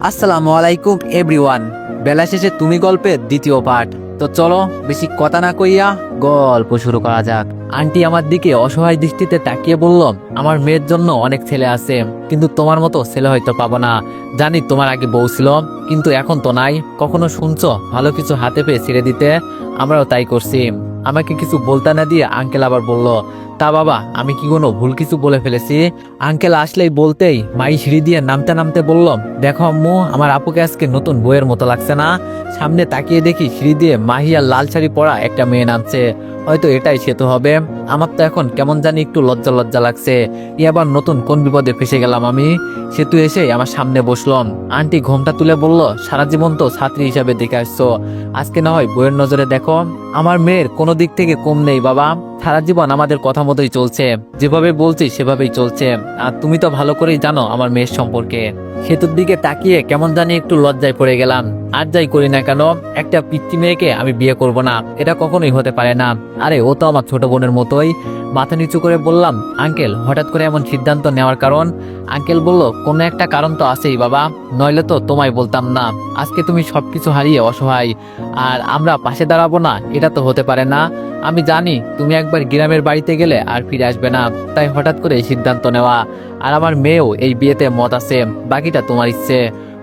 আসসালামু আলাইকুম, এভরিওয়ান। বেলা শেষে তুমি গল্পের দ্বিতীয় পাঠ। তো চলো, বেশি কথা না কইয়া গল্প শুরু করা যাক। আন্টি আমার দিকে অসহায় দৃষ্টিতে তাকিয়ে বলল, আমার মেয়ের জন্য অনেক ছেলে আছে, কিন্তু তোমার মতো ছেলে হয়তো পাবো না। জানি তোমার আগে বউ ছিল, কিন্তু এখন তো নাই। কখনো শুনছো ভালো কিছু হাতে পেয়ে ছেড়ে দিতে? আমরাও তাই করছি। আমাকে কিছু বলতে না দিয়ে আঙ্কেল আবার বলল, তা বাবা, আমি কি কোনো ভুল কিছু বলে ফেলেছি? আঙ্কেল আসলেই বলতেই মাই সিঁড়ি দিয়ে নামতে নামতে বলল, দেখো আম্মু, আমার আপুকে আজকে নতুন বইয়ের মতো লাগছে না। সামনে তাকিয়ে দেখি সিঁড়ি দিয়ে মাহিয়া লাল শাড়ি পরা একটা মেয়ে নামছে। হয়তো এটাই সেতু হবে। আমার তো এখন কেমন জানি একটু লজ্জা লজ্জা লাগছে। ই আবার নতুন কোন বিপদে ফেসে গেলাম আমি? সেতু এসে আমার সামনে বসলাম আন্টি ঘোমটা তুলে বলল, সারা জীবন তো ছাত্রী হিসাবে দেখে আসছো। আজকে না হয় বইয়ের নজরে দেখো। আমার মেয়ের কোনো দিক থেকে কম নেই, বাবা। সারা জীবন আমাদের কথা মতোই চলছে। যেভাবে বলছি সেভাবেই চলছে। আর তুমি তো ভালো করেই জানো আমার মেয়ের সম্পর্কে। সেতুর দিকে তাকিয়ে কেমন জানি একটু লজ্জায় পড়ে গেলাম। আর যাই করি না কেন, একটা পিতৃ মেয়েকে আমি বিয়ে করব না। এটা কখনোই হতে পারে না। আরে, ও তো আমার ছোট বোনের মতোই। মাথা নিচু করে বললাম, আঙ্কেল, হঠাৎ করে এমন সিদ্ধান্ত নেওয়ার কারণ? আঙ্কেল বলল, কোনো একটা কারণ তো আছেই বাবা, নইলে তো তোমায় বলতাম না। আজকে তুমি সবকিছু হারিয়ে অসহায়, আর আমরা পাশে দাঁড়াবো না, এটা তো হতে পারে না। আমি জানি তুমি একবার গ্রামের বাড়িতে গেলে আর ফিরে আসবে না, তাই হঠাৎ করে এই সিদ্ধান্ত নেওয়া। আর আমার মেয়েও এই বিয়েতে মত আছে, বাকিটা তোমার ইচ্ছে।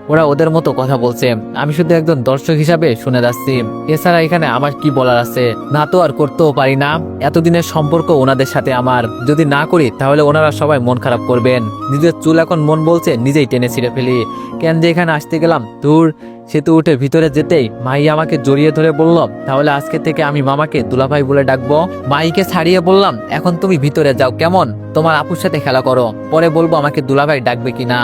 ওরা ওদের মতো কথা বলছে। আমি শুধু একজন দর্শক হিসাবে শুনে যাচ্ছি। এছাড়া এখানে আমার কি বলার আছে? না তো আর করতেও পারি না। এতদিনের সম্পর্ক ওনাদের সাথে আমার। যদি না করি, তাহলে ওনারা সবাই মন খারাপ করবেন। নিজের চুল এখন মন বলছে, নিজেই টেনে ছিঁড়ে ফেলি। কেন যে এখানে আসতে গেলাম? দূর সেতু উঠে ভিতরে যেতেই মাই আমাকে জড়িয়ে ধরে বলল, তাহলে আজকে থেকে আমি মামাকে দুলাভাই বলে ডাকবো। মাইকে ছাড়িয়ে বললাম, এখন তুমি ভিতরে যাও, কেমন? তোমার আপুর সাথে খেলা করো। পরে বলব আমাকে দুলাভাই ডাকবে কিনা?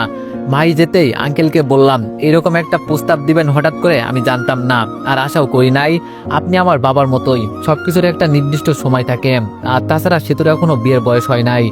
মাই যেতেই আঙ্কেলকে বললাম, এরকম একটা প্রস্তাব দিবেন হঠাৎ করে, আমি জানতাম না, আর আশাও করি নাই। আপনি আমার বাবার মতোই, সবকিছুর একটা নির্দিষ্ট সময় থাকে। আর তাছাড়া সেতুর এখনও বিয়ের বয়স হয় নাই।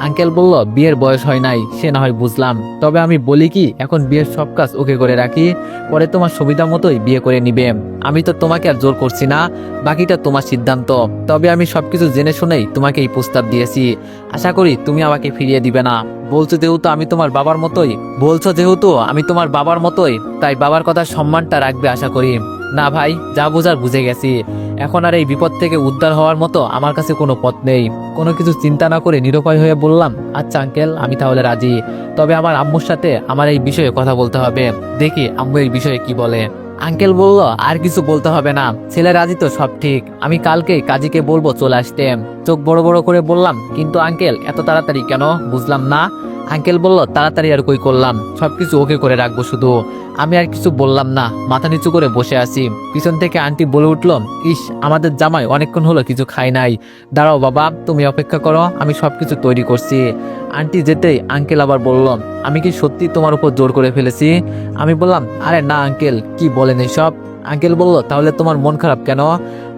আঙ্কেল বলল, বিয়ের বয়স হয় নাই, সে না হয় বুঝলাম। তবে আমি বলি কি, এখন বিয়ের সব কাজ ওকে করে রাখি, পরে তোমার সুবিধা মতোই বিয়ে করে নিবে। আমি তো তোমাকে আর জোর করছি না, বাকিটা তোমার সিদ্ধান্ত। তবে আমি সবকিছু জেনে শুনেই তোমাকে এই প্রস্তাব দিয়েছি। আশা করি তুমি আমাকে ফিরিয়ে দিবে না। বলছো যেহেতু আমি তোমার বাবার মতোই, বলছো যেহেতু আমি তোমার বাবার মতোই, তাই বাবার কথা সম্মানটা রাখবে আশা করি। না ভাই, যা বোঝার বুঝে গেছি। এখন আর এই বিপদ থেকে উদ্ধার হওয়ার মতো আমার কাছে কোনো পথ নেই। কোনো কিছু চিন্তা না করে নিরুপায় হয়ে বললাম আচ্ছা আঙ্কেল, আমি তাহলে রাজি। তবে আমার আম্মুর সাথে আমার এই বিষয়ে কথা বলতে হবে। দেখি আম্মু এই বিষয়ে কি বলে। আঙ্কেল বলল, আর কিছু বলতে হবে না। ছেলে রাজি তো সব ঠিক। আমি কালকে কাজীকে বলব চলে আসতে। চোখ বড় বড় করে বললাম, কিন্তু আঙ্কেল, এত তাড়াতাড়ি কেন? বুঝলাম না। আঙ্কেল বলল, তাড়াতাড়ি আর কই করলাম? সবকিছু ওকে করে রাখব শুধু। আমি আর কিছু বললাম না, মাথা নিচু করে বসে আছি। পিছন থেকে আন্টি বলে উঠল, ইস, আমাদের জামাই অনেকক্ষণ হলো কিছু খাই নাই। দাঁড়াও বাবা, তুমি অপেক্ষা করো, আমি সবকিছু তৈরি করছি। আন্টি যেতেই আঙ্কেল আবার বলল, আমি কি সত্যি তোমার উপর জোর করে ফেলেছি? আমি বললাম, আরে না আঙ্কেল, কি বলেন এসব? আঙ্কেল বলল, তাহলে তোমার মন খারাপ কেন?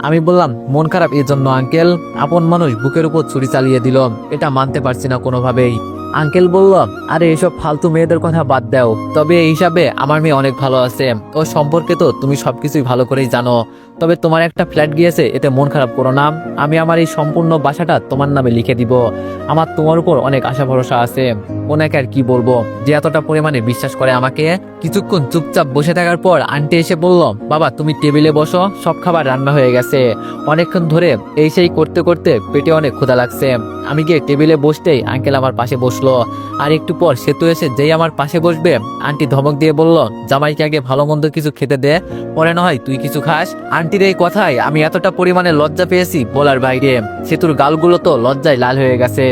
আমি বললাম, মন খারাপ এই জন্য আঙ্কেল, আপন মানুষ বুকের উপর ছুরি চালিয়ে দিল। এটা মানতে পারছি না কোনোভাবেই। আঙ্কেল বলল, আরে, এসব ফালতু মেয়েদের কথা বাদ দাও। তবে এই হিসাবে আমার মেয়ে অনেক ভালো আছে। ও সম্পর্কে তো তুমি সবকিছুই ভালো করেই জানো। তবে তোমার একটা ফ্ল্যাট গিয়েছে, এতে মন খারাপ করো না। আমি আমার এই সম্পূর্ণ বাসাটা তোমার নামে লিখে দিব। আমার তোমার উপর অনেক আশা ভরসা আছে। ওনাকে আর কি বলব? যে এতটা পরিমাণে বিশ্বাস করে আমাকে। কিছুক্ষণ চুপচাপ বসে থাকার পর আন্টি এসে বলল, বাবা, তুমি টেবিলে বসো, সব খাবার রান্না হয়ে গেছে। অনেকক্ষণ ধরে এই সেই করতে করতে পেটে অনেক ক্ষুধা লাগছে। আমি গিয়ে টেবিলে বসতেই আঙ্কেল আমার পাশে বসল আর একটু পর সেতু এসে যেই আমার পাশে বসবে, আন্টি ধমক দিয়ে বলল, জামাইকে আগে ভালো মন্দ কিছু খেতে দে, পরে না হয় তুই কিছু খাস। আন্টির এই কথায় আমি এতটা পরিমাণে লজ্জা পেয়েছি বলার বাইরে। সেতুর গালগুলো তো লজ্জায় লাল হয়ে গেছে।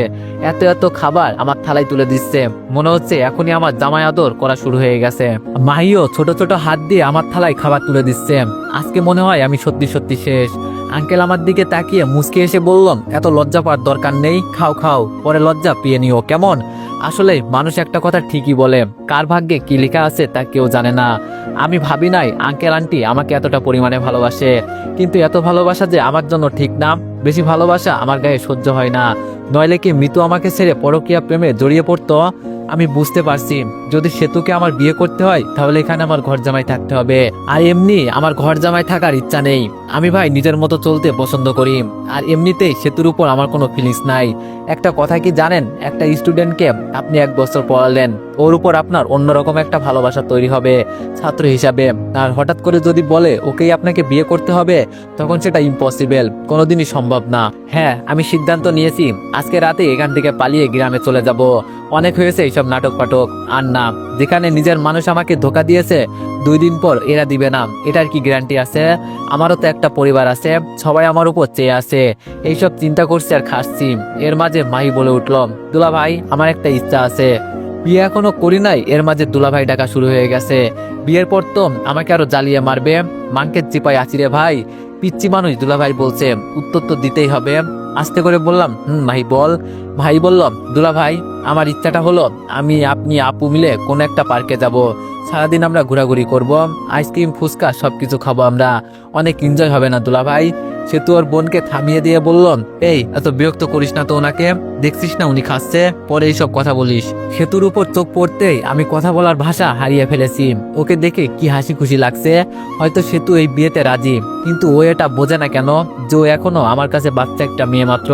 এত এত খাবার আমার থালায় তুলে দিচ্ছে। মনে হচ্ছে এখনই আমার জামাই আদর করা শুরু হয়ে গেছে। মাহিও ছোট ছোট হাত দিয়ে আমার থালায় খাবার তুলে দিচ্ছে। আজকে মনে হয় আমি সত্যি সত্যি শেষ। আঙ্কেল আমার দিকে তাকিয়ে মুসকে এসে বললাম, এত লজ্জা পাওয়ার দরকার নেই, খাও খাও, পরে লজ্জা পেয়ে নিও, কেমন? আসলে মানুষ একটা কথা ঠিকই বলে, কার ভাগ্যে কি লেখা আছে তা কেউ জানে না। আমি ভাবি নাই আঙ্কেল আন্টি আমাকে এতটা পরিমাণে ভালোবাসে। কিন্তু এত ভালোবাসা যে আমার জন্য ঠিক না। বেশি ভালোবাসা আমার গায়ে সহ্য হয় না। নইলে কি মিতু আমাকে ছেড়ে পরকীয়া প্রেমে জড়িয়ে পড়তো? আমি বুঝতে পারছি। যদি সেতুকে আমার বিয়ে করতে হয়, তাহলে এখানে আমার ঘর জামাই থাকতে হবে। আর এমনি আমার ঘর জামাই থাকার ইচ্ছা নেই। আমি ভাই নিজের মতো চলতে পছন্দ করি। আর এমনিতেই সেতুর উপর আমার কোনো ফিলিংস নাই। একটা কথা কি জানেন? একটা স্টুডেন্টকে আপনি এক বছর পড়ালেন। ওর উপর আপনার অন্যরকম একটা ভালোবাসা তৈরি হবে ছাত্র হিসাবে। আর হঠাৎ করে যদি বলে, ওকেই আপনাকে বিয়ে করতে হবে, তখন সেটা ইম্পসিবল কোনোদিনই সম্ভব না। হ্যাঁ আমি সিদ্ধান্ত নিয়েছি, আজকে রাতে এখান থেকে পালিয়ে গ্রামে চলে যাব। অনেক হয়েছে এইসব নাটক পাটক। আর না, যেখানে নিজের মানুষ আমাকে ধোকা দিয়েছে, দুই দিন পর এরা দিবে না। এটার কি গ্যারান্টি আছে? আমারও তো একটা পরিবার আছে, সবাই আমার উপর চেয়ে আছে। এইসব চিন্তা করছি আর খাসছি এর মাঝে মাহি বলে উঠলাম দুলা ভাই আমার একটা ইচ্ছা আছে। বিয়ে এখনও করি নাই, এর মাঝে দুলাভাই ডাকা শুরু হয়ে গেছে। বিয়ের পর তো আমাকে আরও জ্বালিয়ে মারবে। মাংকে চিপাই আছি রে ভাই। পিচ্ছি মানুষ দুলাভাই বলছে, উত্তর তো দিতেই হবে। আস্তে করে বললাম, হুম, ভাই বল। ভাই বললাম দুলা ভাই আমার ইচ্ছাটা হলো, আমি, আপনি, আপু মিলে কোন একটা পার্কে যাব। সারাদিন আমরা ঘোরাঘুরি করব, আইসক্রিম, ফুচকা, সবকিছু খাব আমরা। অনেক এনজয় হবে না দুলা ভাই সে তো ওর বোনকে থামিয়ে দিয়ে বলল এই, এত বিরক্ত করিস না তো ওনাকে, দেখছিস না উনি খাচ্ছে? পরে এইসব কথা বলিস। সেতুর উপর চোখ পড়তেই আমি কথা বলার ভাষা হারিয়ে ফেলেছি। ওকে দেখে কি হাসি খুশি লাগছে, হয়তো সেতু এই বিয়েতে রাজি, কিন্তু ও এটা বোঝে না কেন যে ও এখনও আমার কাছে বাচ্চা একটা মেয়ে মাত্র।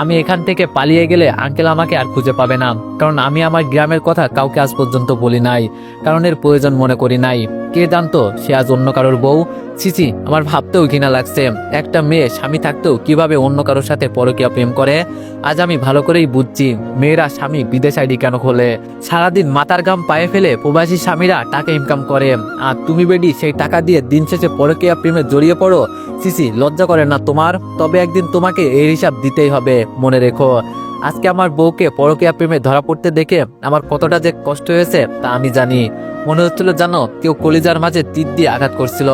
আমি এখান থেকে পালিয়ে গেলে আঙ্কেল আমাকে আর খুঁজে পাবে না, কারণ আমি আমার গ্রামের কথা কাউকে আজ পর্যন্ত বলি নাই, কারণ এর প্রয়োজন মনে করি নাই। কে জানতো সে আজ অন্য কারোর বউ? ছিছি আমার ভাবতেও ঘৃণা লাগছে। একটা মেয়ে স্বামী থাকতেও কীভাবে অন্য কারোর সাথে পরকীয়া প্রেম করে? আজ আমি ভালো করেই বুঝছি, মেয়েরা স্বামী বিদেশ আইডি কেন খোলে? সারাদিন মাথার গাম পায়ে ফেলে প্রবাসী স্বামীরা টাকা ইনকাম করে। আর তুমি বেডি সেই টাকা দিয়ে দিন শেষে পরকীয়া প্রেমে জড়িয়ে পড়ো? সিসি লজ্জা করে না তোমার? তবে একদিন তোমাকে এই হিসাব দিতেই হবে। মনে রেখো, আজকে আমার বউকে পরকীয়া প্রেমে ধরা পড়তে দেখে আমার কতটা যে কষ্ট হয়েছে তা আমি জানি। মনে হচ্ছিল জানো কেউ কলিজার মাঝে তীর দিয়ে আঘাত করছিল।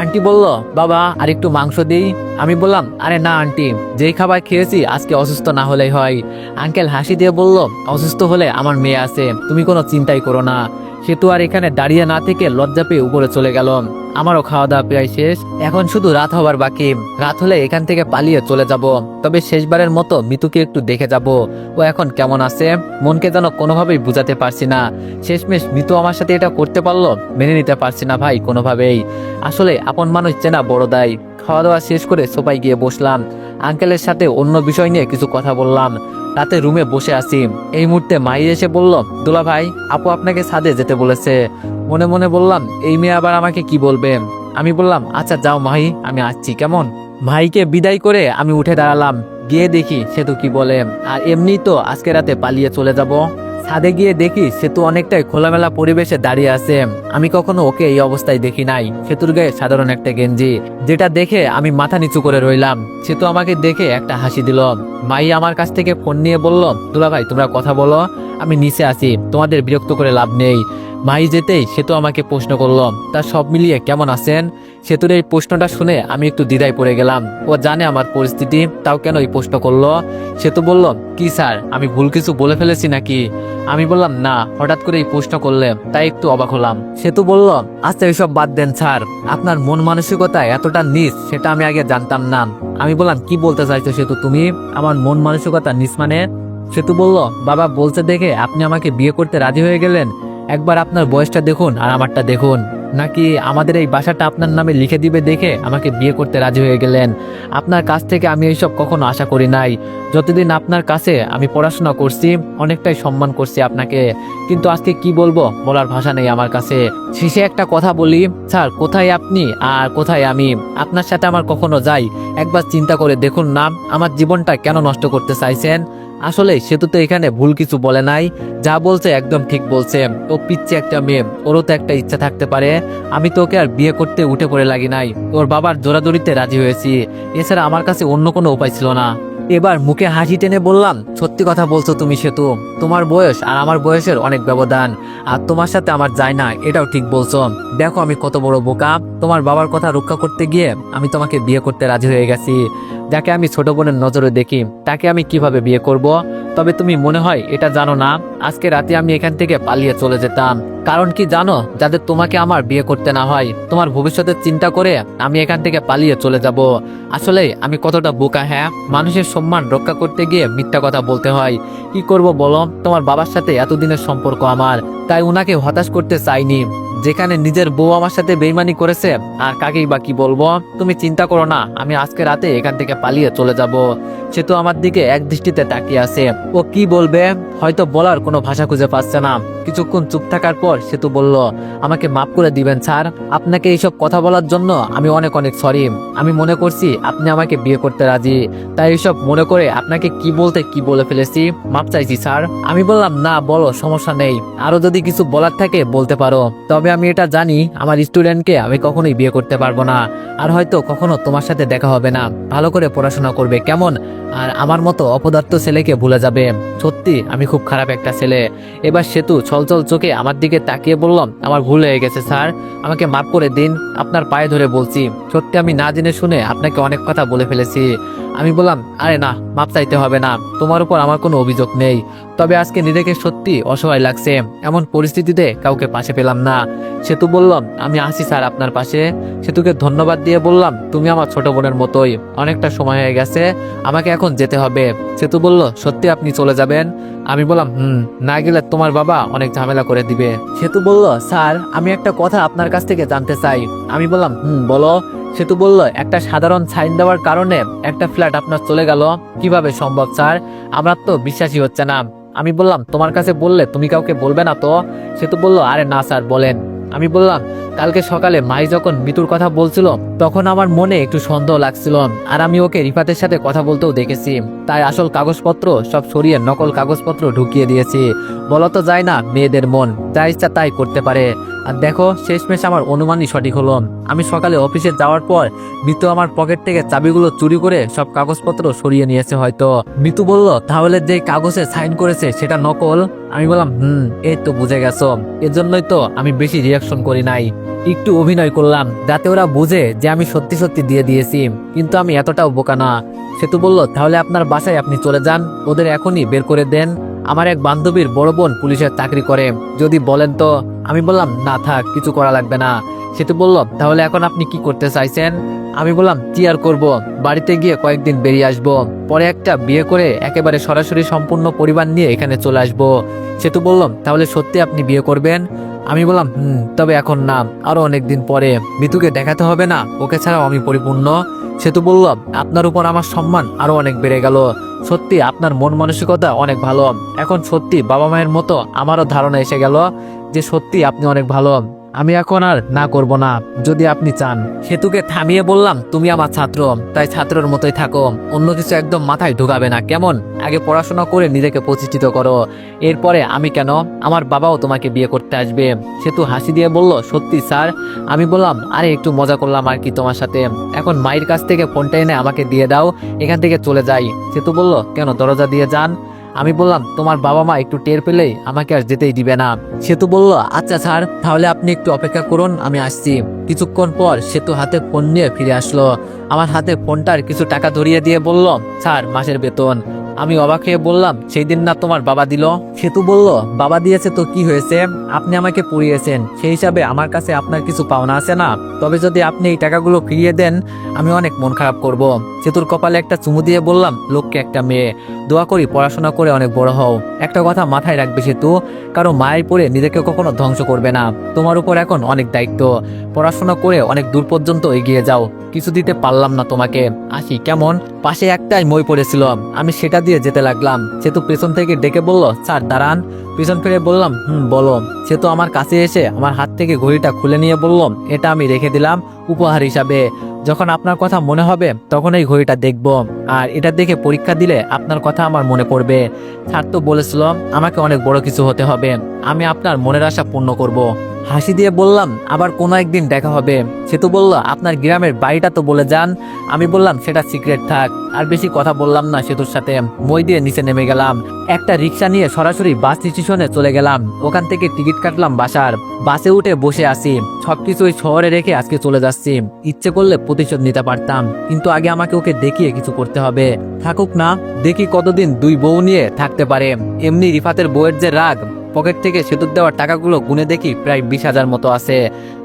আন্টি বলল, বাবা আর একটু মাংস দিই? আমি বললাম, আরে না, আন্টি, যেই খাবার খেয়েছি আজকে অসুস্থ না হলেই হয়। আঙ্কেল হাসি দিয়ে বলল, অসুস্থ হলে আমার মেয়ে আছে, তুমি কোনো চিন্তাই করো না। সে তো আর এখানে দাঁড়িয়ে না থেকে লজ্জা পেয়ে উপরে চলে গেল। আমারও খাওয়া দাওয়া প্রায় শেষ। এখন শুধু রাত হবার বাকি। রাত হলে এখান থেকে পালিয়ে চলে যাব। তবে শেষবারের মতো মিতুকে একটু দেখে যাব। ও এখন কেমন আছে? মনকে যেন কোনোভাবেই বুঝাতে পারছি না। শেষমেশ মিতু আমার সাথে এটা করতে পারল? মেনে নিতে পারছি না ভাই, কোনোভাবেই। আসলে আপন মানুষ চেনা বড় দায়। খাওয়া দাওয়া শেষ করে সোফায় গিয়ে বসলাম। আঙ্কেলের সাথে অন্য বিষয় নিয়ে কিছু কথা বললাম। রাতে রুমে বসে আছি। এই মুহূর্তে মাই এসে বলল, দুলা ভাই, আপু আপনাকে ছাদে যেতে বলেছে। মনে মনে বললাম, এই মেয়ে আবার আমাকে কি বলবে? আমি বললাম আচ্ছা যাও মাহি, আমি আসছি, কেমন? ভাইকে বিদায় করে আমি উঠে দাঁড়ালাম। গিয়ে দেখি সে তো কি বলে। আর এমনি তো আজকে রাতে পালিয়ে চলে যাব। ছাদে গিয়ে দেখি সেতু অনেকটাই খোলামেলা পরিবেশে দাঁড়িয়ে আছে। আমি কখনো ওকে এই অবস্থায় দেখি নাই। সেতুর গায়ে সাধারণ একটা গেঞ্জি। যেটা দেখে আমি মাথা নিচু করে রইলাম। সেতু আমাকে দেখে একটা হাসি দিল। মাই আমার কাছ থেকে ফোন নিয়ে বলল, দুলা ভাই, তোমরা কথা বলো। আমি নিচে আসি তোমাদের বিরক্ত করে লাভ নেই। মাই যেতেই সে তো আমাকে প্রশ্ন করল, তা সব মিলিয়ে কেমন আছেন? সেতুর এই প্রশ্নটা শুনে আমি একটু দ্বিধায় পড়ে গেলাম। ও জানে আমার পরিস্থিতি, তাও কেন এই প্রশ্ন করল? সে তো বলল, কি স্যার, আমি ভুল কিছু বলে ফেলেছি নাকি? আমি বললাম, না, হঠাৎ করে এই প্রশ্ন করলে। তাই একটু অবাক হলাম। সে তো বলল আচ্ছা এসব বাদ দেন স্যার। আপনার মন মানসিকতা এতটা নিচ, সেটা আমি আগে জানতাম না। আমি বললাম, কি বলতে চাইছো সেতু তুমি? আমার মন মানসিকতা নিচ মানে? সেতু বলল, বাবা, বলতে দেখে আপনি আমাকে বিয়ে করতে রাজি হয়ে গেলেন। একবার আপনার বয়সটা দেখুন আর আমারটা দেখুন। নাকি আমাদের এই বাসাটা আপনার নামে লিখে দিবে দেখে আমাকে বিয়ে করতে রাজি হয়ে গেলেন? আপনার কাছ থেকে আমি এইসব কখনো আশা করি নাই। যতদিন আপনার কাছে আমি পড়াশোনা করছি, অনেকটাই সম্মান করছি আপনাকে। কিন্তু আজকে কি বলব? বলার ভাষা নেই আমার কাছে। শেষে একটা কথা বলি, স্যার, কোথায় আপনি আর কোথায় আমি? আপনার সাথে আমার কখনো যাই। একবার চিন্তা করে দেখুন না, আমার জীবনটা কেন নষ্ট করতে চাইছেন? আসলে সেতু তো এখানে ভুল কিছু বলে নাই। যা বলছে একদম ঠিক বলছে। ও পিচ্ছে একটা মেয়ে। ওরও তো একটা ইচ্ছা থাকতে পারে। আমি তো ওকে আর বিয়ে করতে উঠে পড়ে লাগি নাই। ওর বাবার জোরাজোরিতে রাজি হয়েছি। এছাড়া আমার কাছে অন্য কোনো উপায় ছিল না। এবার মুখে হাসি টেনে বললাম, সত্যি কথা বলছো তুমি, সেতু। তোমার বয়স আর আমার বয়সের অনেক ব্যবধান। আর তোমার সাথে আমার যায় না, এটাও ঠিক বলছো। দেখো আমি কত বড় বোকা। তোমার বাবার কথা রক্ষা করতে গিয়ে আমি তোমাকে বিয়ে করতে রাজি হয়ে গেছি। যাকে আমি ছোট বোনের নজরে দেখি, তাকে আমি কীভাবে বিয়ে করব? তবে তুমি মনে হয় এটা জানো না, আজকে রাতে আমি এখান থেকে পালিয়ে চলে যেতাম। কারণ কি জানো, যাতে তোমাকে আমার বিয়ে করতে না হয়, তোমার ভবিষ্যতের চিন্তা করে আমি এখান থেকে পালিয়ে চলে যাব। আসলে আমি কতটা বোকা হ্যাঁ? মানুষের সম্মান রক্ষা করতে গিয়ে মিথ্যা কথা বলতে হয়। কি করব বলো? তোমার বাবার সাথে এতদিনের সম্পর্ক আমার, তাই উনাকে হতাশ করতে চাইনি। যেখানে নিজের বউ আমার সাথে বেইমানি করেছে, আর কাকেই বা কি বলব? তুমি চিন্তা করো না, আমি আজকে রাতে এখান থেকে পালিয়ে চলে যাব। সে তো আমার দিকে এক দৃষ্টিতে তাকিয়ে আছে। ও কি বলবে? হয়তো বলার কোনো ভাষা খুঁজে পাচ্ছে না। কিছুক্ষণ চুপ থাকার পর সেতু বলল, আমাকে মাফ করে দিবেন, স্যার। আপনাকে এইসব কথা বলার জন্য আমি অনেক অনেক সরি আমি মনে করছি আপনি আমাকে বিয়ে করতে রাজি। তাই এইসব মনে করে আপনাকে কি বলতে কি বলে ফেলেছি? মাপ চাইছি, স্যার। আমি বললাম, না, বলো, সমস্যা নেই। আরও যদি কিছু বলার থাকে, বলতে পারো। তবে আমি এটা জানি, আমার স্টুডেন্টকে আমি কখনোই বিয়ে করতে পারব না। আর হয়তো কখনো তোমার সাথে দেখা হবে না। ভালো করে পড়াশোনা করবে, কেমন? আর আমার মতো অপদার্থ ছেলেকে ভুলে যাবে। সত্যি, আমি খুব খারাপ একটা ছেলে। এবার সেতু ছলছল চোখে আমার দিকে তাকিয়ে বললাম, আমার ভুল হয়ে গেছে, স্যার। আমাকে মাফ করে দিন। আপনার পায়ে ধরে বলছি। সত্যি আমি না জেনে শুনে আপনাকে অনেক কথা বলে ফেলেছি। আমি বললাম, আরে না, মাপ চাইতে হবে না। তোমার উপর আমার কোনো অভিযোগ নেই। তবে আজকে নিজেকে সত্যি অসহায় লাগছে। এমন পরিস্থিতিতে কাউকে পাশে পেলাম না। সেতু বললাম, আমি আসি স্যার আপনার পাশে। সেতুকে ধন্যবাদ দিয়ে বললাম, তুমি আমার ছোট বোনের মতোই। অনেকটা সময় হয়ে গেছে, আমাকে এখন যেতে হবে। সেতু বলল, সত্যি আপনি চলে যাবেন? আমি বললাম, হুম, না গেলে তোমার বাবা অনেক ঝামেলা করে দিবে। সেতু বলল, স্যার, আমি একটা কথা আপনার কাছ থেকে জানতে চাই। আমি বললাম, হুম, বলো। সেতু বলল, একটা সাধারণ সাইন দেওয়ার কারণে একটা ফ্ল্যাট আপনার চলে গেল। কীভাবে সম্ভব, স্যার? আমার তো বিশ্বাসই হচ্ছে না। আমি বললাম, তোমার কাছে বললে তুমি কাউকে বলবে না তো? সেতু বলল, আরে না, স্যার, বলেন। আমি বললাম, কালকে সকালে মাই যখন মিতুর কথা বলছিল, তখন আমার মনে একটু সন্দেহ লাগছিল আর আমি ওকে রিফাতের সাথে কথা বলতেও দেখেছি। তাই আসল কাগজপত্র সব সরিয়ে নকল কাগজপত্র ঢুকিয়ে দিয়েছি। বলা তো যায় না মেয়েদের মন, যা ইচ্ছা তাই করতে পারে। আর দেখো, শেষমেশ আমার অনুমানই সঠিক হলো। আমি সকালে অফিসে যাওয়ার পর মিতু আমার পকেট থেকে চাবিগুলো চুরি করে সব কাগজপত্র সরিয়ে নিয়েছে হয়তো। মিতু বলল, তাহলে যে কাগজে সাইন করেছে সেটা নকল? আমি বললাম, হুম এই তো বুঝে গেছো। এজন্যই তো আমি বেশি রিয়াকশন করি নাই। একটু অভিনয় করলাম, যাতে ওরা বুঝে যে আমি সত্যি সত্যি দিয়ে দিয়েছি। কিন্তু আমি এতটাও বোকা না। সেতু বলল, তাহলে আপনার বাসায় আপনি চলে যান, ওদের এখনই বের করে দেন। আমার এক বান্ধবীর বড় বোন পুলিশের চাকরি করে। যদি বলেন তো। আমি বললাম, না থাক, কিছু করা লাগবে না। সে তো বলল, তাহলে এখন আপনি কি করতে চাইছেন? আমি বললাম কি আর করব। বাড়িতে গিয়ে কয়েকদিন বেরিয়ে আসব। পরে একটা বিয়ে করে একেবারে সরাসরি সম্পূর্ণ পরিবার নিয়ে এখানে চলে আসব। সে তো বললাম তাহলে সত্যি আপনি বিয়ে করবেন? আমি বললাম, হুম, তবে এখন না, আরও অনেকদিন পরে মিতুকে দেখাতে হবে না, ওকে ছাড়াও আমি পরিপূর্ণ। সে তো বলল, আপনার উপর আমার সম্মান আরও অনেক বেড়ে গেল। সত্যি আপনার মন মানসিকতা অনেক ভালো। এখন সত্যি বাবা মায়ের মতো আমারও ধারণা এসে গেল যে সত্যি আপনি অনেক ভালো। আমি এখন আর না করব না, যদি আপনি চান। সেতুকে থামিয়ে বললাম, তুমি আমার ছাত্র, তাই ছাত্রের মতোই থাকো। অন্য কিছু একদম মাথায় ঢুকাবে না, কেমন? আগে পড়াশোনা করে নিজেকে প্রতিষ্ঠিত করো। এরপরে আমি কেন? আমার বাবাও তোমাকে বিয়ে করতে আসবে। সেতু হাসি দিয়ে বলল, সত্যি, স্যার? আমি বললাম, আরে, একটু মজা করলাম আর কি তোমার সাথে। এখন মায়ের কাছ থেকে ফোনটা এনে আমাকে দিয়ে দাও, এখান থেকে চলে যাই। সেতু বলল, কেন, দরজা দিয়ে যান? আমি বললাম, তোমার বাবা মা একটু টের পেলে আমাকে আর যেতেই দিবে না। সেতু বলল আচ্ছা স্যার, তাহলে আপনি একটু অপেক্ষা করুন, আমি আসছি। কিছুক্ষণ পর সেতু হাতে ফোন নিয়ে ফিরে আসলো। আমার হাতে ফোনটার কিছু টাকা ধরিয়ে দিয়ে বলল, স্যার, মাসের বেতন। আমি অবাক হয়ে বললাম সেই দিন না তোমার বাবা দিল? সেতু বলল, বাবা দিয়েছে তো কি হয়েছে? আপনি আমাকে পড়িয়েছেন। সেই হিসাবে আমার কাছে আপনার কিছু পাওনা আছে না। তবে যদি আপনি এই টাকাগুলো ফিরিয়ে দেন, আমি অনেক মন খারাপ করব। সেতুর কপালে একটা চুমু দিয়ে বললাম, লোককে একটা মেয়ে। দোয়া করি পড়াশোনা করে অনেক বড় হও। একটা কথা মাথায় রাখবে সেতু, কারও মায়ের পরে নিজেকে কখনো ধ্বংস করবে না। তোমার উপর এখন অনেক দায়িত্ব। পড়াশোনা করে অনেক দূর পর্যন্ত এগিয়ে যাও। কিছু দিতে পারলাম না তোমাকে। আসি, কেমন? পাশে একটাই মই পড়েছিল। আমি সেটা দিয়ে যেতে লাগলাম। সেতু পেছন থেকে ডেকে বলল, স্যার, দাঁড়ান। পিছন ফিরে বললাম, হুম, বলো। সে তো আমার কাছে এসে আমার হাত থেকে ঘড়িটা খুলে নিয়ে বলল, এটা আমি রেখে দিলাম উপহার হিসাবে। যখন আপনার কথা মনে হবে, তখন এই ঘড়িটা দেখব। আর এটা দেখে পরীক্ষা দিলে আপনার কথা আমার মনে পড়বে। স্যার তো বলেছিল, আমাকে অনেক বড় কিছু হতে হবে। আমি আপনার মনের আশা পূর্ণ করব। হাসি দিয়ে বললাম, আবার কোনো একদিন দেখা হবে। সে তো বলল, আপনার গ্রামের বাড়িটা তো বলে যান। আমি বললাম, সেটা সিক্রেট থাক। আর বেশি কথা বললাম না সেতুর সাথে। মই দিয়ে নিচে নেমে গেলাম। একটা রিক্সা নিয়ে সরাসরি বাস স্টেশনে চলে গেলাম। ওখান থেকে টিকিট কাটলাম বাসার। বাসে উঠে বসে আছি। সবকিছু ওই শহরে রেখে আজকে চলে যাচ্ছি। ইচ্ছে করলে প্রতিশোধ নিতে পারতাম। কিন্তু আগে আমাকে ওকে দেখিয়ে কিছু করতে হবে। থাকুক না, দেখি কতদিন দুই বউ নিয়ে থাকতে পারে। এমনি রিফাতের বউয়ের যে রাগ পকেট থেকে সেতুর দেওয়ার টাকাগুলো গুনে দেখি প্রায় বিশ হাজার মতো আছে।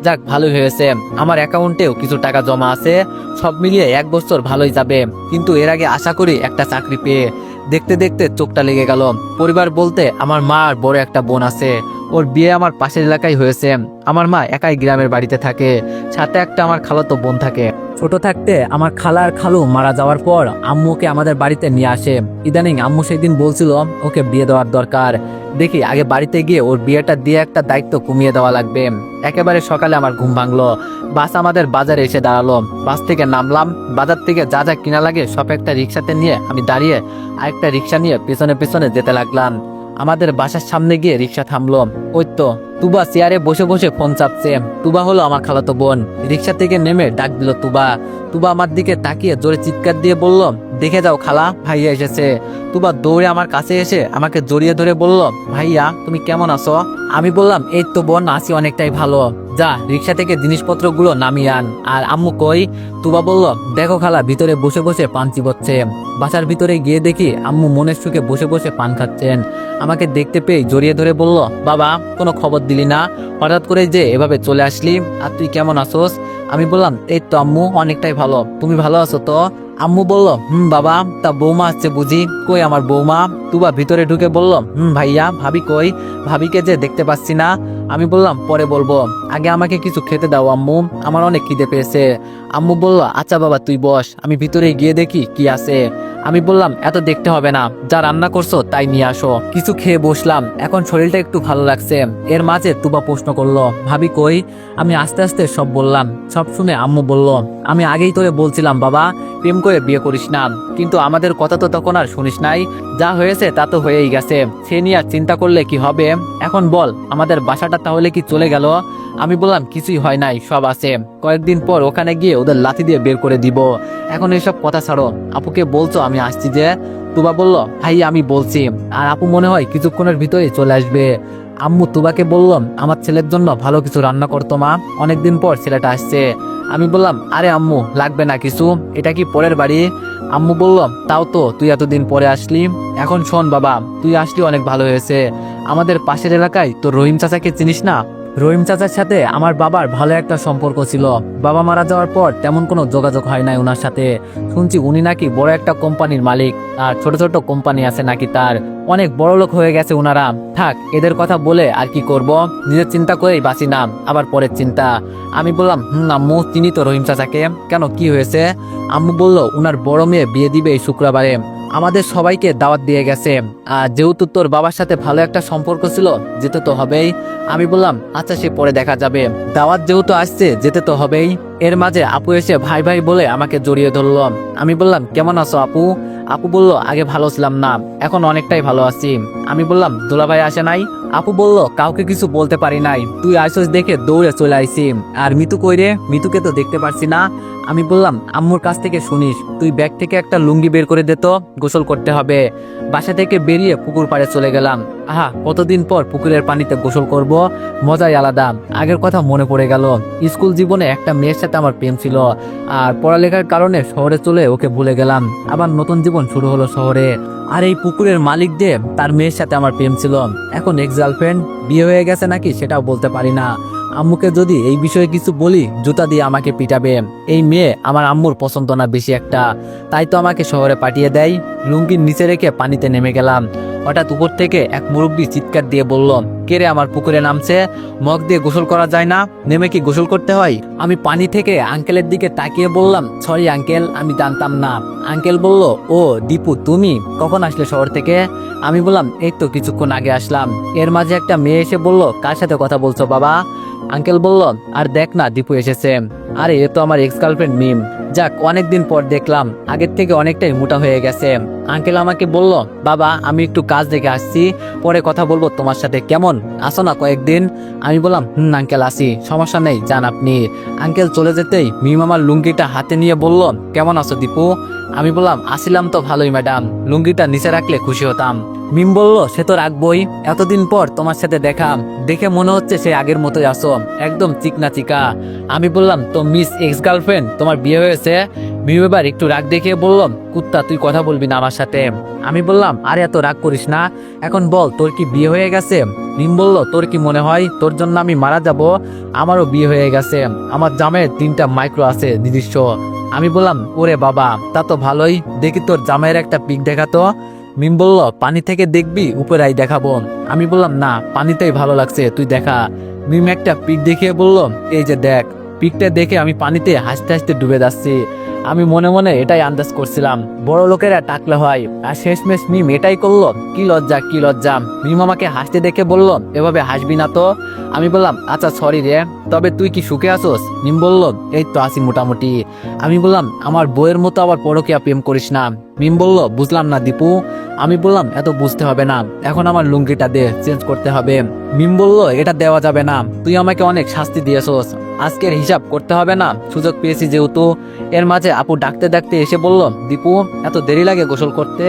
যাক, ভালোই হয়েছে। আমার অ্যাকাউন্টেও কিছু টাকা জমা আছে। সব মিলিয়ে এক বছর ভালোই যাবে। কিন্তু এর আগে আশা করি একটা চাকরি পেয়ে দেখতে দেখতে চোখটা লেগে গেল। পরিবার বলতে আমার মার বড় একটা বোন আছে। ওর বিয়ে আমার পাশের এলাকায় হয়েছে। আমার মা একাই গ্রামের বাড়িতে থাকে। সাথে একটা আমার খালাতো বোন থাকে। ছোট থাকতে আমার খালা আর খালু মারা যাওয়ার পর আম্মুকে আমাদের বাড়িতে নিয়ে আসে। ইদানিং আম্মু সেই দিন বলছিল, ওকে বিয়ে দেওয়ার দরকার। দেখি, আগে বাড়িতে গিয়ে ওর বিয়েটা দিয়ে একটা দায়িত্ব কমিয়ে দেওয়া লাগবে। একেবারে সকালে আমার ঘুম ভাঙলো। বাস আমাদের বাজারে এসে দাঁড়াল। বাস থেকে নামলাম। বাজার থেকে যা যা কিনা লাগে সব একটা রিক্সাতে নিয়ে আমি দাঁড়িয়ে আরেকটা রিক্সা নিয়ে পেছনে পেছনে যেতে লাগলাম। আমাদের বাসার সামনে গিয়ে রিক্সা থামলো। ওই তো, তুবা চেয়ারে বসে বসে ফোন চাপছে। তুবা হলো আমার খালাতো বোন। রিক্সা থেকে নেমে ডাক দিল তুবা। তুবা আমার দিকে তাকিয়ে জোরে চিৎকার দিয়ে বলল দেখে যাও খালা। ভাইয়া এসেছে। তুবা দৌড়ে আমার কাছে এসে আমাকে জড়িয়ে ধরে বলল, ভাইয়া, তুমি কেমন আছো? আমি বললাম, এই তো বোন, আছি অনেকটাই ভালো। যা, রিক্সা থেকে জিনিসপত্রগুলো নামিয়ে আন। আর আম্মু কই? তুবা বলল, দেখো খালা, ভিতরে বসে বসে পান চিবচ্ছে। বাসার ভিতরে গিয়ে দেখি আম্মু মনের সুখে বসে বসে পান খাচ্ছেন। আমাকে দেখতে পেয়ে জড়িয়ে ধরে বলল, বাবা, কোনো খবর দিলি না। হঠাৎ করে যে এভাবে চলে আসলি, আর তুই কেমন আছোস? আমি বললাম, এই তো আম্মু, অনেকটাই ভালো। তুমি ভালো আছো তো? আম্মু বলল, হুম, বাবা, তা বৌমা আসছে বুঝি। কই আমার বৌমা? তুবা ভিতরে ঢুকে বলল, হুম, ভাইয়া, ভাবি কই? ভাবিকে যে দেখতে পাচ্ছি না। আমি বললাম, পরে বলব। আগে আমাকে কিছু খেতে দাও, আম্মু। আমার অনেক খিদে পেয়েছে। আম্মু বলল আচ্ছা বাবা, তুই বস। আমি ভিতরে গিয়ে দেখি কি আছে। আমি বললাম, এত দেখতে হবে না। যা রান্না করছ, তাই নিয়ে আসো। কিছু খেয়ে বসলাম। এখন শরীরটা একটু ভালো লাগছে। এর মাঝে তুবা প্রশ্ন করল, ভাবি কই? আমি আস্তে আস্তে সব বললাম। সব শুনে আম্মু বলল, আমি আগেই তোরে বলছিলাম বাবা, প্রেম করে বিয়ে করিস না। কিন্তু আমাদের কথা তো তখন আর শুনিস নাই। যা হয়েছে তা তো হয়েই গেছে। সে নিয়ে আর চিন্তা করলে কি হবে? এখন বল, আমাদের বাসাটা তাহলে কি চলে গেল? আমি বললাম, কিছুই হয় নাই, সব আছে। কয়েকদিন পর ওখানে গিয়ে ওদের লাথি দিয়ে বের করে দিব। এখন এসব কথা ছাড়ো। আপুকে বলছো, আমি আসছি যে। তুবা বলল ভাই আমি বলছি। আর আপু মনে হয় কিছুক্ষণের ভিতরে চলে আসবে। আম্মু তুবাকে বললাম আমার ছেলের জন্য ভালো কিছু রান্না করতো মা। অনেকদিন পর ছেলেটা আসছে। আমি বললাম, আরে আম্মু, লাগবে না কিছু। এটা কি পরের বাড়ি? আম্মু বলল, তাও তো, তুই এতদিন পরে আসলি। এখন শোন বাবা, তুই আসলি অনেক ভালো হয়েছে। আমাদের পাশের এলাকায় তো রহিম চাচাকে চিনিস না? রহিম চাচার সাথে আমার বাবার ভালো একটা সম্পর্ক ছিল। বাবা মারা যাওয়ার পর তেমন কোনো যোগাযোগ হয় নাই ওনার সাথে। শুনছি উনি নাকি বড় একটা কোম্পানির মালিক আর ছোট ছোট কোম্পানি আছে নাকি তার। অনেক বড় লোক হয়ে গেছে ওনারা থাক, এদের কথা বলে আর কি করব? নিজের চিন্তা করেই বাঁচি না, আবার পরের চিন্তা। আমি বললাম, হুম, আম্মু, চিনি তো রহিম চাচাকে। কেন, কি হয়েছে? আম্মু বলল ওনার বড় মেয়ে বিয়ে দিবে এই শুক্রবারে। আমাদের সবাইকে দাওয়াত দিয়ে গেছে। আর যেহেতু তোর বাবার সাথে ভালো একটা সম্পর্ক ছিল, যেতে তো হবেই। আমি বললাম আচ্ছা সে পরে দেখা যাবে। দাওয়াত যেহেতু আসছে, যেতে তো হবেই। এর মাঝে আপু এসে ভাই ভাই বলে আমাকে জড়িয়ে ধরল। আমি বললাম, কেমন আছো আপু? আপু বলল, আগে ভালো ছিলাম না, এখন অনেকটাই ভালো আছি। আমি বললাম, দুলাভাই আসে নাই? আপু বলল, কাউকে কিছু বলতে পারি নাই। তুই আসস দেখে দৌড়ে চলে আইসি। আর মিতু কই রে? মিতুকে তো দেখতে পারছি না। আমি বললাম, আম্মুর কাছ থেকে শুনিস, তুই ব্যাগ থেকে একটা লুঙ্গি বের করে দে তো, গোসল করতে হবে। বাসা থেকে বেরিয়ে পুকুর পাড়ে চলে গেলাম। আহা, কতদিন পর পুকুরের পানিতে গোসল করব? মজাই আলাদা। আগের কথা মনে পড়ে গেল। স্কুল জীবনে একটা মেয়ের সাথে আমার প্রেম ছিল। আর পড়ালেখার কারণে শহরে চলে ওকে ভুলে গেলাম। আবার নতুন জীবন শুরু হলো শহরে। আর এই পুকুরের মালিক দেব তার মেয়ের সাথে আমার প্রেম ছিল। এখন এক্স গার্লফ্রেন্ড বিয়ে হয়ে গেছে নাকি সেটাও বলতে পারি না। আম্মুকে যদি এই বিষয়ে কিছু বলি, জুতা দিয়ে আমাকে পিটাবে। এই মেয়ে আমার আম্মুর পছন্দ না বেশি একটা। তাই তো আমাকে শহরে পাঠিয়ে দেয়। লুঙ্গির নিচে রেখে পানিতে নেমে গেলাম। হঠাৎ উপর থেকে এক মুরব্বী চিৎকার দিয়ে বলল, কে রে আমার পুকুরে নামছে? মগ দিয়ে গোসল করা যায় না? নেমে কি গোসল করতে হয়? আমি পানি থেকে আঙ্কেলের দিকে তাকিয়ে বললাম, সরি আঙ্কেল, আমি জানতাম না। আঙ্কেল বলল, ও, দীপু, তুমি কখন আসলে শহর থেকে? আমি বললাম, এই তো কিছুক্ষণ আগে আসলাম। এর মাঝে একটা মেয়ে এসে বলল, কার সাথে কথা বলছো বাবা? আঙ্কেল বলল, আর দেখ না, দীপু এসেছে। আরে, এ তো আমার এক্স গার্লফ্রেন্ড মিম। যাক, অনেকদিন পর দেখলাম, আগের থেকে অনেকটাই মোটা হয়ে গেছে। আঙ্কেল আমাকে বলল, বাবা, আমি একটু কাজ দেখে আসছি, পরে কথা বলব তোমার সাথে, কেমন? আসো না কয়েকদিন। আমি বললাম, হুম, আঙ্কেল, আসি, সমস্যা নেই, যান আপনি। আঙ্কেল চলে যেতেই মিম আমার লুঙ্গিটা হাতে নিয়ে বলল, কেমন আছো দীপু? আমি বললাম, আসিলাম তো ভালোই, ম্যাডাম। লুঙ্গিটা নিচে রাখলে খুশি হতাম। মিম বলল, সে তো রাখবই। এতদিন পর তোমার সাথে দেখা। দেখে মনে হচ্ছে সে আগের মতোই আসো একদম চিকনা চিকা। আমি বললাম, তো মিস এক্স গার্লফ্রেন্ড তোমার বিয়ে হয়েছে? মিম এবার একটু রাগ দেখিয়ে বললাম কুত্তা, তুই কথা বলবি না আমার সাথে। আমি বললাম, আরে এত রাগ করিস না। এখন বল, তোর কি বিয়ে হয়ে গেছে? মিম বলল, তোর কি মনে হয়? তোর জন্য আমি মারা যাব। আমারও বিয়ে হয়ে গেছে। আমার জামের তিনটা মাইক্রো আছে, নিজস্ব। আমি বললাম, ওরে বাবা, তা তো ভালোই। দেখি তোর জামাইয়ের একটা পিক দেখাতো মিম বলল, পানি থেকে দেখবি, উপরে আই দেখাবো। আমি বললাম, না, পানিতেই ভালো লাগছে, তুই দেখা। মিম একটা পিক দেখিয়ে বলল, এই যে দেখ, পিকটা দেখে আমি পানিতে হাসতে হাসতে ডুবে যাচ্ছি। আমি মনে মনে এটাই আন্দাজ করছিলাম। বড় লোকেরা টাকলে হয়। আর শেষমেশ মিম এটাই করল, কি লজ্জা কি লজ্জা। মিম আমাকে হাসতে দেখে বলল, এভাবে হাসবি না তো? আমি বললাম আচ্ছা সরি রে, তবে তুই কি সুখে আসোস মিম বলল, এই তো আসি মোটামুটি। আমি বললাম, আমার বইয়ের মতো আবার পরকিয়া প্রেম করিস না। মিম বলল, বুঝলাম না দীপু। আমি বললাম, এত বুঝতে হবে না। এখন আমার লুঙ্গিটা দে চেঞ্জ করতে হবে। মিম বলল, এটা দেওয়া যাবে না। তুই আমাকে অনেক শাস্তি দিয়েছোস। আজকের হিসাব করতে হবে না। সুযোগ পেয়েছি যেহেতু। এর মাঝে আপু ডাকতে ডাকতে এসে বলল, দীপু, এত দেরি লাগে গোসল করতে?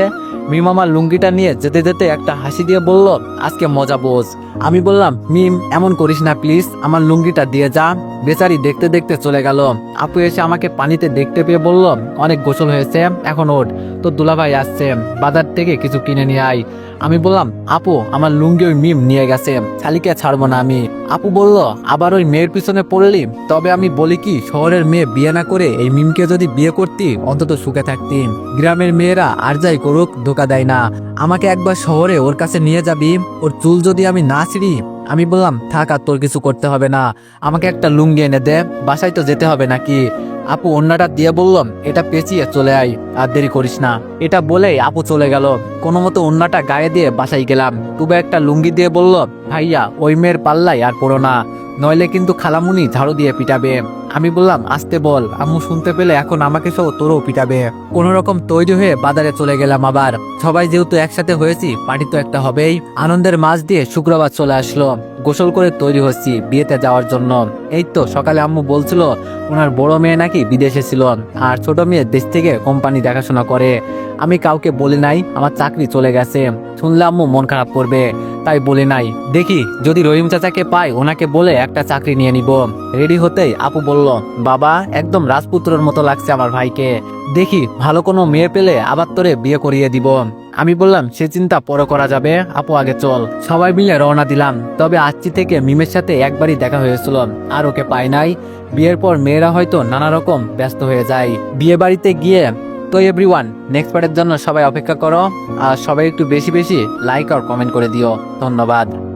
মিম আমার লুঙ্গিটা নিয়ে যেতে যেতে একটা হাসি দিয়ে বলল, আজকে মজা বোঝ। আমি বললাম, মিম, এমন করিস না প্লিজ, আমার লুঙ্গিটা দিয়ে যা। বেচারি দেখতে দেখতে চলে গেল। আপু এসে আমাকে পানিতে দেখতে পেয়ে বলল, অনেক গোসল হয়েছে, এখন ওঠ। তো দুলাভাই আসছে, বাজার থেকে কিছু কিনে নিয়ে আয়। আমি বললাম, আপু, আমার লুঙ্গি ওই মিম নিয়ে গেছে, শালিকে ছাড়বো না আমি। আপু বলল, আবার ওই মেয়ের পিছনে পড়লি? তবে আমি বলি কি, শহরের মেয়ে বিয়ে না করে এই মিমকে যদি বিয়ে করতি, অন্তত সুখে থাকতি। গ্রামের মেয়েরা আর যাই করুক, ধোকা দেয় না। আমাকে একবার শহরে ওর কাছে নিয়ে যাবি, ওর চুল যদি আমি না ছিঁড়ি আমি বললাম, থাক আর তোর কিছু করতে হবে না। আমাকে একটা লুঙ্গি এনে দে, বাসায় তো যেতে হবে নাকি? আপু অন্যটা দিয়ে বললাম এটা পেঁচিয়ে চলে আয়, আর দেরি করিস না। এটা বলে আপু চলে গেল। কোনো মতো অন্যটা গায়ে দিয়ে বাসায় গেলাম। তুবে একটা লুঙ্গি দিয়ে বলল, ভাইয়া, ওই মেয়ের পাল্লাই আর পড়ো না। নইলে কিন্তু খালামুনি ঝাড়ু দিয়ে পিটাবে। আমি বললাম, আসতে বল, আম্মু শুনতে পেলে এখন আমাকে সহ তোরও পিটাবে। কোন রকম তৈরি হয়ে বাজারে চলে গেলাম আবার। সবাই যেহেতু একসাথে হয়েছি, পার্টি তো একটা হবেই। আনন্দের মাঝ দিয়ে শুক্রবার চলে আসলো। গোসল করে তৈরি হচ্ছি বিয়েতে যাওয়ার জন্য। এই তো সকালে আম্মু বলছিল, ওনার বড় মেয়ে নাকি বিদেশে ছিল। আর ছোট মেয়ে দেশ থেকে কোম্পানি দেখাশোনা করে। আমি কাউকে বলি নাই, আমার চাকরি চলে গেছে। শুনলে আম্মু মন খারাপ করবে, তাই বলি নাই। দেখি, যদি রহিম চাচাকে পাই, ওনাকে বলে একটা চাকরি নিয়ে নিব। রেডি হতেই আপু বলল, বাবা, একদম রাজপুত্রের মতো লাগছে আমার ভাইকে। দেখি, ভালো কোনো মেয়ে পেলে আবার তোরে বিয়ে করিয়ে দিব। আমি বললাম, সে চিন্তা পরে করা যাবে। আপু, আগে চল। সবাই মিলে রওনা দিলাম। তবে আজকে থেকে মিমের সাথে একবারই দেখা হয়েছিল। আর ওকে পাই নাই। বিয়ের পর মেয়েরা হয়তো নানা রকম ব্যস্ত হয়ে যায়। বিয়ে বাড়িতে গিয়ে তো এভরিওয়ান নেক্সট পার্টের জন্য সবাই অপেক্ষা করো, আর সবাই একটু বেশি বেশি লাইক আর কমেন্ট করে দিও। ধন্যবাদ।